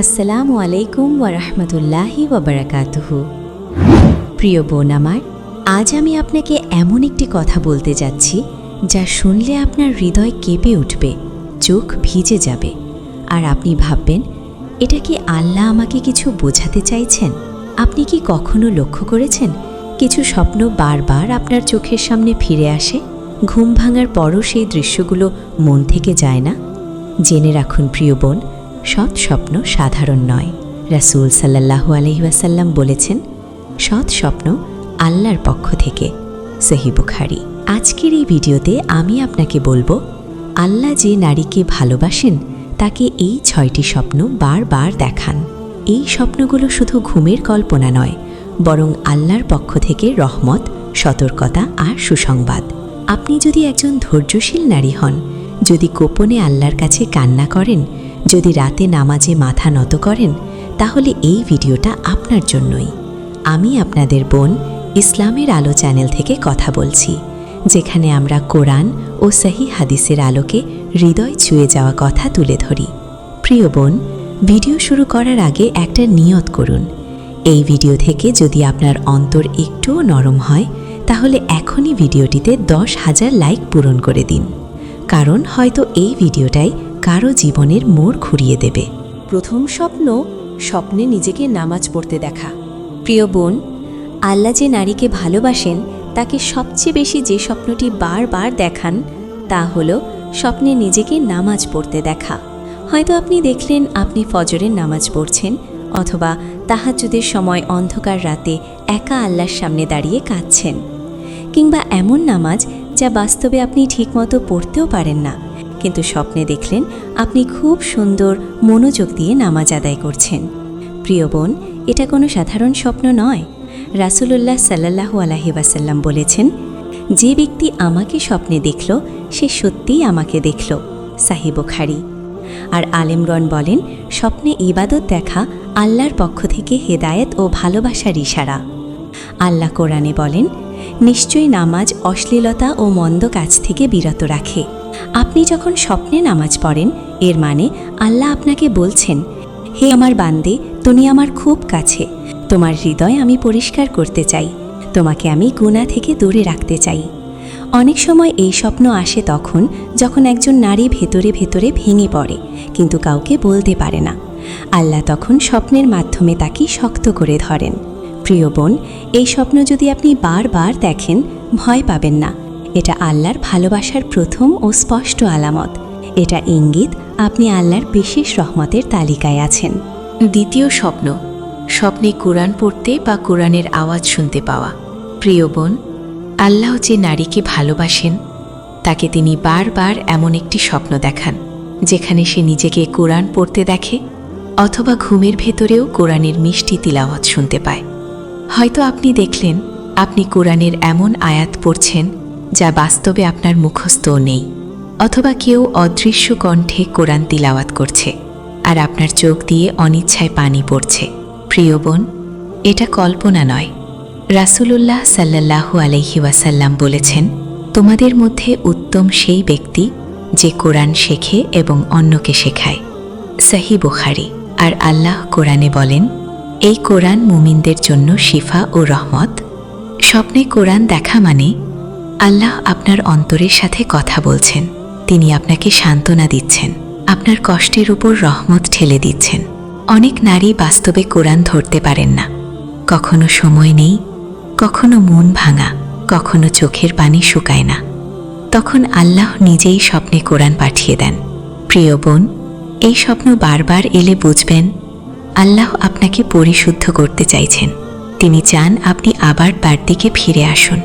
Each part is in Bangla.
আসসালামু আলাইকুম ওয়ারহমতুল্লাহি ওবরাকাতুহু প্রিয় বোন আমার, আজ আমি আপনাকে এমন একটি কথা বলতে যাচ্ছি, যা শুনলে আপনার হৃদয় কেঁপে উঠবে, চোখ ভিজে যাবে। আর আপনি ভাববেন, এটা কি আল্লাহ আমাকে কিছু বোঝাতে চাইছেন? আপনি কি কখনো লক্ষ্য করেছেন, কিছু স্বপ্ন বারবার আপনার চোখের সামনে ফিরে আসে? ঘুম ভাঙার পরও সেই দৃশ্যগুলো মন থেকে যায় না? জেনে রাখুন প্রিয় বোন সৎ স্বপ্ন সাধারণ নয়। রাসূল সাল্লাল্লাহু আলহিবাসাল্লাম বলেছেন, সৎ স্বপ্ন আল্লাহর পক্ষ থেকে। সহি বুখারি। আজকের এই ভিডিওতে আমি আপনাকে বলব, আল্লাহ যে নারীকে ভালোবাসেন, তাকে এই ছয়টি স্বপ্ন বারবার দেখান। এই স্বপ্নগুলো শুধু ঘুমের কল্পনা নয়, বরং আল্লাহর পক্ষ থেকে রহমত, সতর্কতা আর সুসংবাদ। আপনি যদি একজন ধৈর্যশীল নারী হন, যদি গোপনে আল্লাহর কাছে কান্না করেন যদি রাতে নামাজে মাথা নত করেন, তাহলে এই ভিডিওটা আপনার জন্যই। আমি আপনাদের বোন ইসলামের আলো চ্যানেল থেকে কথা বলছি, যেখানে আমরা কোরআন ও সহি হাদিসের আলোকে হৃদয় ছুঁয়ে যাওয়া কথা তুলে ধরি। প্রিয় বোন, ভিডিও শুরু করার আগে একটা নিয়ত করুন। এই ভিডিও থেকে যদি আপনার অন্তর একটুও নরম হয়, তাহলে এখনই ভিডিওটিতে দশ হাজার লাইক পূরণ করে দিন। কারণ হয়তো এই ভিডিওটাই কারও জীবনের মোড় ঘুরিয়ে দেবে। প্রথম স্বপ্ন, স্বপ্নে নিজেকে নামাজ পড়তে দেখা। প্রিয় বোন, আল্লাহ যে নারীকে ভালোবাসেন, তাকে সবচেয়ে বেশি যে স্বপ্নটি বারবার দেখান, তা হল স্বপ্নে নিজেকে নামাজ পড়তে দেখা। হয়তো আপনি দেখলেন আপনি ফজরের নামাজ পড়ছেন, অথবা তাহাজ্জুদের সময় অন্ধকার রাতে একা আল্লাহর সামনে দাঁড়িয়ে কাঁদছেন। কিংবা এমন নামাজ যা বাস্তবে আপনি ঠিকমতো পড়তেও পারেন না। কিন্তু স্বপ্নে দেখলেন আপনি খুব সুন্দর মনোযোগ দিয়ে নামাজ আদায় করছেন। প্রিয় বোন, এটা কোনো সাধারণ স্বপ্ন নয়। রাসুলুল্লাহ সাল্লাহু আলাহি ওয়াসাল্লাম বলেছেন, যে ব্যক্তি আমাকে স্বপ্নে দেখল, সে সত্যিই আমাকে দেখল। সাহিব খারি আর আলেমগণ বলেন, স্বপ্নে ইবাদত দেখা আল্লাহর পক্ষ থেকে হেদায়েত ও ভালোবাসার ইশারা। আল্লাহ কোরআনে বলেন, নিশ্চয়ই নামাজ অশ্লীলতা ও মন্দ কাজ থেকে বিরত রাখে। আপনি যখন স্বপ্নে নামাজ পড়েন, এর মানে আল্লাহ আপনাকে বলছেন, হে আমার বান্দে, তুমি আমার খুব কাছে। তোমার হৃদয় আমি পরিষ্কার করতে চাই। তোমাকে আমি গুণা থেকে দূরে রাখতে চাই। অনেক সময় এই স্বপ্ন আসে তখন যখন একজন নারী ভেতরে ভেতরে ভেঙে পড়ে, কিন্তু কাউকে বলতে পারে না। আল্লাহ তখন স্বপ্নের মাধ্যমে তাকে শক্ত করে ধরেন। প্রিয় বোন, এই স্বপ্ন যদি আপনি বারবার দেখেন, ভয় পাবেন না। এটা আল্লাহর ভালোবাসার প্রথম ও স্পষ্ট আলামত। এটা ইঙ্গিত আপনি আল্লাহর বিশেষ রহমতের তালিকায় আছেন। দ্বিতীয় স্বপ্ন, স্বপ্নে কোরআন পড়তে বা কোরআনের আওয়াজ শুনতে পাওয়া। প্রিয় বোন, আল্লাহ যে নারীকে ভালোবাসেন, তাকে তিনি বারবার এমন একটি স্বপ্ন দেখান, যেখানে সে নিজেকে কোরআন পড়তে দেখে অথবা ঘুমের ভেতরেও কোরআনের মিষ্টি তিলাওয়াত শুনতে পায়। হয়তো আপনি দেখলেন, আপনি কোরআনের এমন আয়াত পড়ছেন যা বাস্তবে আপনার মুখস্থও নেই, অথবা কেউ অদৃশ্য কণ্ঠে কোরআন তিলাওয়াত করছে, আর আপনার চোখ দিয়ে অনিচ্ছায় পানি পড়ছে। প্রিয় বোন, এটা কল্পনা নয়। রাসূলুল্লাহ সাল্লাল্লাহু আলহি ওয়াসাল্লাম বলেছেন, তোমাদের মধ্যে উত্তম সেই ব্যক্তি যে কোরআন শেখে এবং অন্যকে শেখায়। সাহি বুখারি। আর আল্লাহ কোরআনে বলেন, এই কোরআন মুমিনদের জন্য শিফা ও রহমত। স্বপ্নে কোরআন দেখা মানে আল্লাহ আপনার অন্তরের সাথে কথা বলছেন। তিনি আপনাকে সান্ত্বনা দিচ্ছেন। আপনার কষ্টের উপর রহমত ঠেলে দিচ্ছেন। অনেক নারী বাস্তবে কোরআন ধরতে পারেন না। কখনো সময় নেই, কখনো মন ভাঙা, কখনো চোখের পানি শুকায় না। তখন আল্লাহ নিজেই স্বপ্নে কোরআন পাঠিয়ে দেন। প্রিয় বোন, এই স্বপ্ন বারবার এলে বুঝবেন, আল্লাহ আপনাকে পরিশুদ্ধ করতে চাইছেন। তিনি চান আপনি আবার তার দিকে ফিরে আসুন।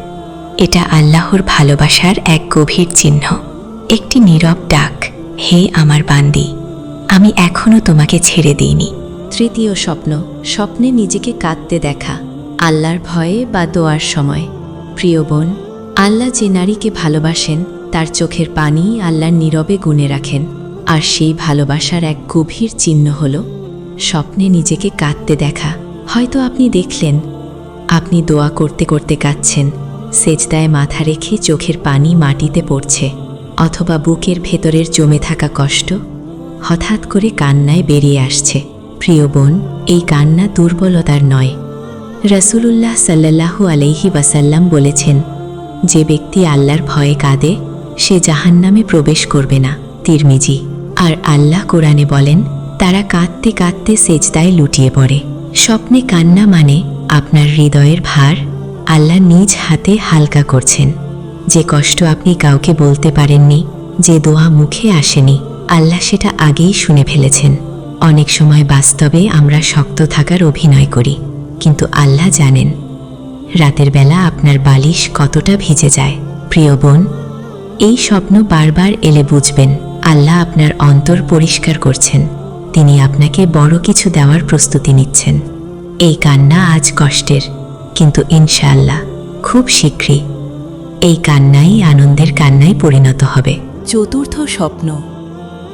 এটা আল্লাহর ভালোবাসার এক গভীর চিহ্ন। একটি নীরব ডাক, হে আমার বান্দি, আমি এখনও তোমাকে ছেড়ে দিইনি। তৃতীয় স্বপ্ন, স্বপ্নে নিজেকে কাঁদতে দেখা, আল্লাহর ভয়ে বা দোয়ার সময়। প্রিয় বোন, আল্লাহ যে নারীকে ভালোবাসেন, তার চোখের পানি আল্লাহর নীরবে গুণে রাখেন। আর সেই ভালোবাসার এক গভীর চিহ্ন হল, স্বপ্নে নিজেকে কাঁদতে দেখা। হয়তো আপনি দেখলেন, আপনি দোয়া করতে করতে কাঁদছেন সেজদায় মাথা রেখে চোখের পানি মাটিতে পড়ছে, অথবা বুকের ভেতরের জমে থাকা কষ্ট হঠাৎ করে কান্নায় বেরিয়ে আসছে। প্রিয় বোন, এই কান্না দুর্বলতার নয়। রসুলুল্লাহ সাল্লাল্লাহু আলাইহি ওয়াসাল্লাম বলেছেন, যে ব্যক্তি আল্লাহর ভয়ে কাঁদে, সে জাহান্নামে প্রবেশ করবে না। তিরমিজি। আর আল্লাহ কোরআনে বলেন, তারা কাঁদতে কাঁদতে সেজদায় লুটিয়ে পড়ে। স্বপ্নে কান্না মানে আপনার হৃদয়ের ভার আল্লাহ নিজ হাতে হালকা করছেন। যে কষ্ট আপনি কাউকে বলতে পারেননি, যে দোয়া মুখে আসেনি, আল্লাহ সেটা আগেই শুনে ফেলেছেন। অনেক সময় বাস্তবে আমরা শক্ত থাকার অভিনয় করি, কিন্তু আল্লাহ জানেন, রাতের বেলা আপনার বালিশ কতটা ভিজে যায়। প্রিয় বোন, এই স্বপ্ন বারবার এলে বুঝবেন, আল্লাহ আপনার অন্তর পরিষ্কার করছেন, তিনি আপনাকে বড় কিছু দেওয়ার প্রস্তুতি নিচ্ছেন। এই কান্না আজ কষ্টের কিন্তু ইনশাল্লাহ খুব শীঘ্রই এই কান্নাই আনন্দের কান্নায় পরিণত হবে। চতুর্থ স্বপ্ন।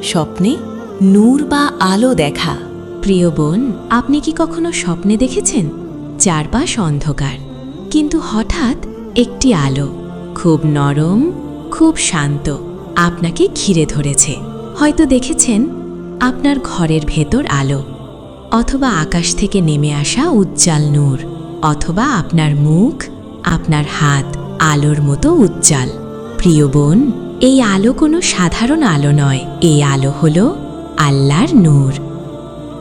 স্বপ্নে নূর বা আলো দেখা। প্রিয় বোন, আপনি কি কখনো স্বপ্নে দেখেছেন? চারপাশ অন্ধকার। কিন্তু হঠাৎ একটি আলো খুব নরম, খুব শান্ত আপনাকে ঘিরে ধরেছে। হয়তো দেখেছেন আপনার ঘরের ভেতর আলো অথবা আকাশ থেকে নেমে আসা উজ্জ্বল নূর। অথবা আপনার মুখ, আপনার হাত আলোর মতো উজ্জ্বল। প্রিয় বোন, এই আলো কোনো সাধারণ আলো নয়। এই আলো হল আল্লাহর নূর।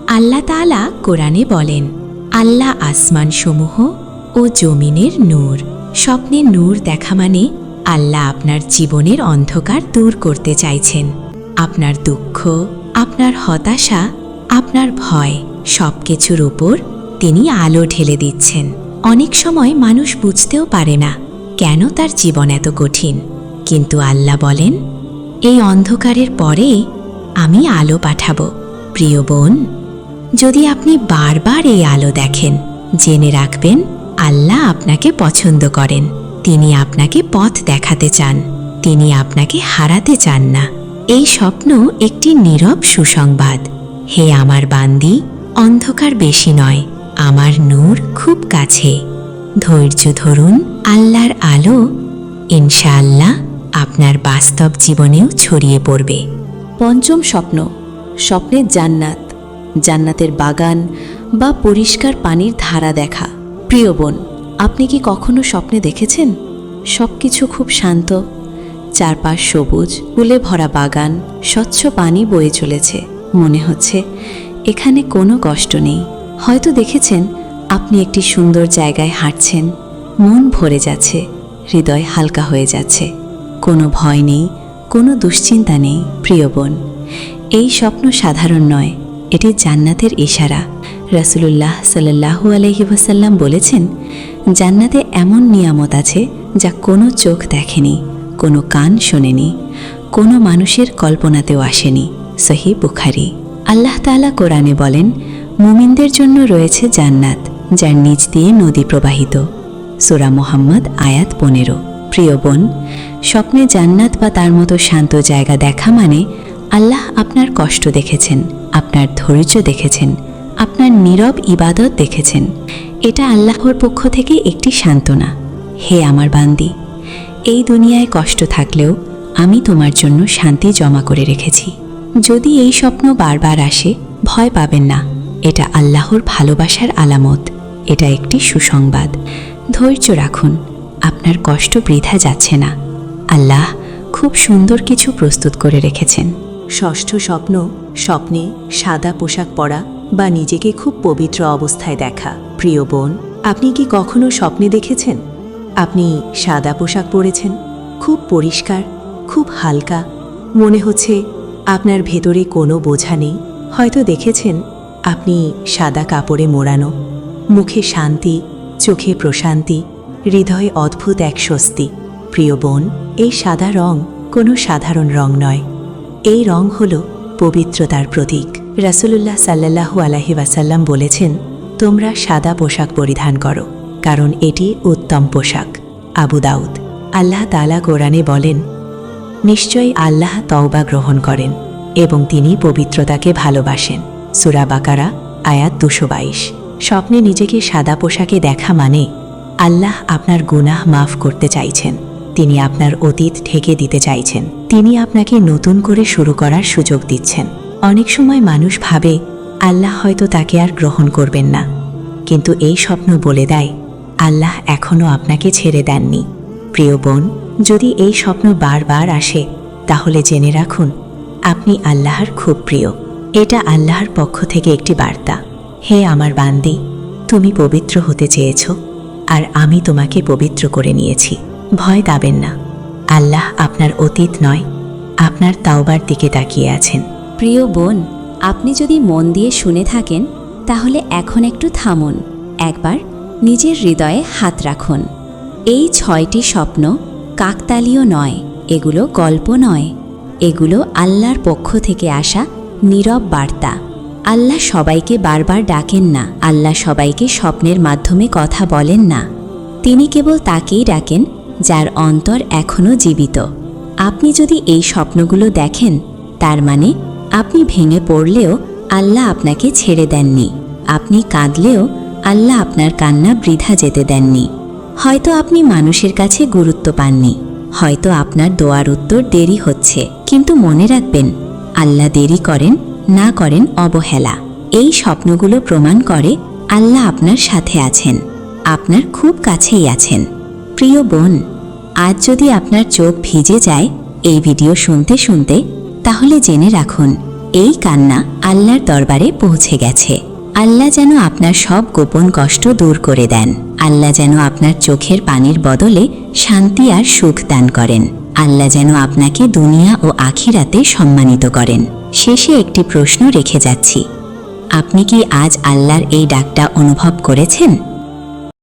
আল্লাহ তাআলা কোরআনে বলেন, আল্লাহ আসমান সমূহ ও জমিনের নূর। স্বপ্নে নূর দেখা মানে আল্লাহ আপনার জীবনের অন্ধকার দূর করতে চাইছেন। আপনার দুঃখ, আপনার হতাশা, আপনার ভয় সব কিছুর উপর তিনি আলো ঢেলে দিচ্ছেন। অনেক সময় মানুষ বুঝতেও পারে না কেন তার জীবন এত কঠিন। কিন্তু আল্লাহ বলেন, এই অন্ধকারের পরে আমি আলো পাঠাবো। প্রিয় বোন, যদি আপনি বারবার এই আলো দেখেন, জেনে রাখবেন আল্লাহ আপনাকে পছন্দ করেন। তিনি আপনাকে পথ দেখাতে চান, তিনি আপনাকে হারাতে চান না। এই স্বপ্ন একটি নীরব সুসংবাদ। হে আমার বান্দি, অন্ধকার বেশি নয় আমার নূর খুব কাছে। ধৈর্য ধরুন, আল্লাহর আলো ইনশাআল্লাহ আপনার বাস্তব জীবনেও ছড়িয়ে পড়বে। পঞ্চম স্বপ্ন, স্বপ্নের জান্নাত। জান্নাতের বাগান বা পরিষ্কার পানির ধারা দেখা। প্রিয় বোন, আপনি কি কখনো স্বপ্নে দেখেছেন? সব কিছু খুব শান্ত। চারপাশ সবুজ, ফুলে ভরা বাগান, স্বচ্ছ পানি বয়ে চলেছে। মনে হচ্ছে এখানে কোনো কষ্ট নেই। হয়তো দেখেছেন আপনি একটি সুন্দর জায়গায় হাঁটছেন। মন ভরে যাচ্ছে, হৃদয় হালকা হয়ে যাচ্ছে। কোনো ভয় নেই, কোনো দুশ্চিন্তা নেই, প্রিয় বোন। এই স্বপ্ন সাধারণ নয়, এটি জান্নাতের ইশারা। রাসুলুল্লাহ সাল্লাহু আলহি বলেছেন, জান্নাতে এমন নিয়ামত আছে যা কোনো চোখ দেখেনি, কোনো কান শোনেনি, কোনো মানুষের কল্পনাতেও আসেনি। সহি বুখারি। আল্লাহ তাআলা কোরআনে বলেন মুমিনদের জন্য রয়েছে জান্নাত, যার নিচ দিয়ে নদী প্রবাহিত। সুরা মোহাম্মদ, আয়াত পনেরো। প্রিয় বোন, স্বপ্নে জান্নাত বা তার মতো শান্ত জায়গা দেখা মানে আল্লাহ আপনার কষ্ট দেখেছেন, আপনার ধৈর্য দেখেছেন, আপনার নীরব ইবাদত দেখেছেন। এটা আল্লাহর পক্ষ থেকে একটি সান্ত্বনা। হে আমার বান্দি, এই দুনিয়ায় কষ্ট থাকলেও আমি তোমার জন্য শান্তি জমা করে রেখেছি। যদি এই স্বপ্ন বারবার আসে, ভয় পাবেন না। এটা আল্লাহর ভালোবাসার আলামত। এটা একটি সুসংবাদ। ধৈর্য রাখুন, আপনার কষ্ট বৃথা যাচ্ছে না। আল্লাহ খুব সুন্দর কিছু প্রস্তুত করে রেখেছেন। ষষ্ঠ স্বপ্ন, স্বপ্নে সাদা পোশাক পরা বা নিজেকে খুব পবিত্র অবস্থায় দেখা। প্রিয় বোন, আপনি কি কখনো স্বপ্নে দেখেছেন? আপনি সাদা পোশাক পরেছেন, খুব পরিষ্কার, খুব হালকা। মনে হচ্ছে আপনার ভেতরে কোনো বোঝা নেই। হয়তো দেখেছেন আপনি সাদা কাপড়ে মোড়ানো, মুখে শান্তি, চোখে প্রশান্তি, হৃদয়ে অদ্ভুত এক স্বস্তি। প্রিয় বোন, এই সাদা রং কোনো সাধারণ রং নয়। এই রং হল পবিত্রতার প্রতীক। রাসুলুল্লাহ সাল্লাহু আলাহি ওয়াসাল্লাম বলেছেন, তোমরা সাদা পোশাক পরিধান করো, কারণ এটি উত্তম পোশাক। আবু দাউদ, আল্লাহ তালা কোরআনে বলেন, নিশ্চয়ই আল্লাহ তওবা গ্রহণ করেন এবং তিনি পবিত্রতাকে ভালোবাসেন। সুরা বাকারা, আয়াত দুশো বাইশ। স্বপ্নে নিজেকে সাদা পোশাকে দেখা মানে আল্লাহ আপনার গুনাহ মাফ করতে চাইছেন। তিনি আপনার অতীত ঢেকে দিতে চাইছেন। তিনি আপনাকে নতুন করে শুরু করার সুযোগ দিচ্ছেন। অনেক সময় মানুষ ভাবে, আল্লাহ হয়তো তাকে আর গ্রহণ করবেন না। কিন্তু এই স্বপ্ন বলে দেয়, আল্লাহ এখনও আপনাকে ছেড়ে দেননি। প্রিয় বোন, যদি এই স্বপ্ন বারবার আসে, তাহলে জেনে রাখুন, আপনি আল্লাহর খুব প্রিয়। এটা আল্লাহর পক্ষ থেকে একটি বার্তা। হে আমার বান্দি, তুমি পবিত্র হতে চেয়েছ, আর আমি তোমাকে পবিত্র করে নিয়েছি। ভয় দাবেন না। আল্লাহ আপনার অতীত নয়, আপনার তাওবার দিকে তাকিয়ে আছেন। প্রিয় বোন, আপনি যদি মন দিয়ে শুনে থাকেন, তাহলে এখন একটু থামুন। একবার নিজের হৃদয়ে হাত রাখুন। এই ছয়টি স্বপ্ন কাকতালীয় নয়, এগুলো গল্প নয়। এগুলো আল্লাহর পক্ষ থেকে আসা নীরব বার্তা। আল্লাহ সবাইকে বারবার ডাকেন না। আল্লাহ সবাইকে স্বপ্নের মাধ্যমে কথা বলেন না। তিনি কেবল তাকেই ডাকেন, যার অন্তর এখনও জীবিত। আপনি যদি এই স্বপ্নগুলো দেখেন, তার মানে আপনি ভেঙে পড়লেও আল্লাহ আপনাকে ছেড়ে দেননি। আপনি কাঁদলেও আল্লাহ আপনার কান্না বৃথা যেতে দেননি। হয়তো আপনি মানুষের কাছে গুরুত্ব পাননি। হয়তো আপনার দোয়ার উত্তর দেরি হচ্ছে। কিন্তু মনে রাখবেন আল্লাহ দেরি করেন, না করেন অবহেলা। এই স্বপ্নগুলো প্রমাণ করে আল্লাহ আপনার সাথে আছেন, আপনার খুব কাছেই আছেন। প্রিয় বোন, আজ যদি আপনার চোখ ভিজে যায় এই ভিডিও শুনতে শুনতে, তাহলে জেনে রাখুন, এই কান্না আল্লাহর দরবারে পৌঁছে গেছে। আল্লাহ যেন আপনার সব গোপন কষ্ট দূর করে দেন। আল্লাহ যেন আপনার চোখের পানির বদলে শান্তি আর সুখ দান করেন। আল্লাহ যেন আপনাকে দুনিয়া ও আখিরাতে সম্মানিত করেন। শেষে একটি প্রশ্ন রেখে যাচ্ছি। আপনি কি আজ আল্লাহর এই ডাকটা অনুভব করেছেন?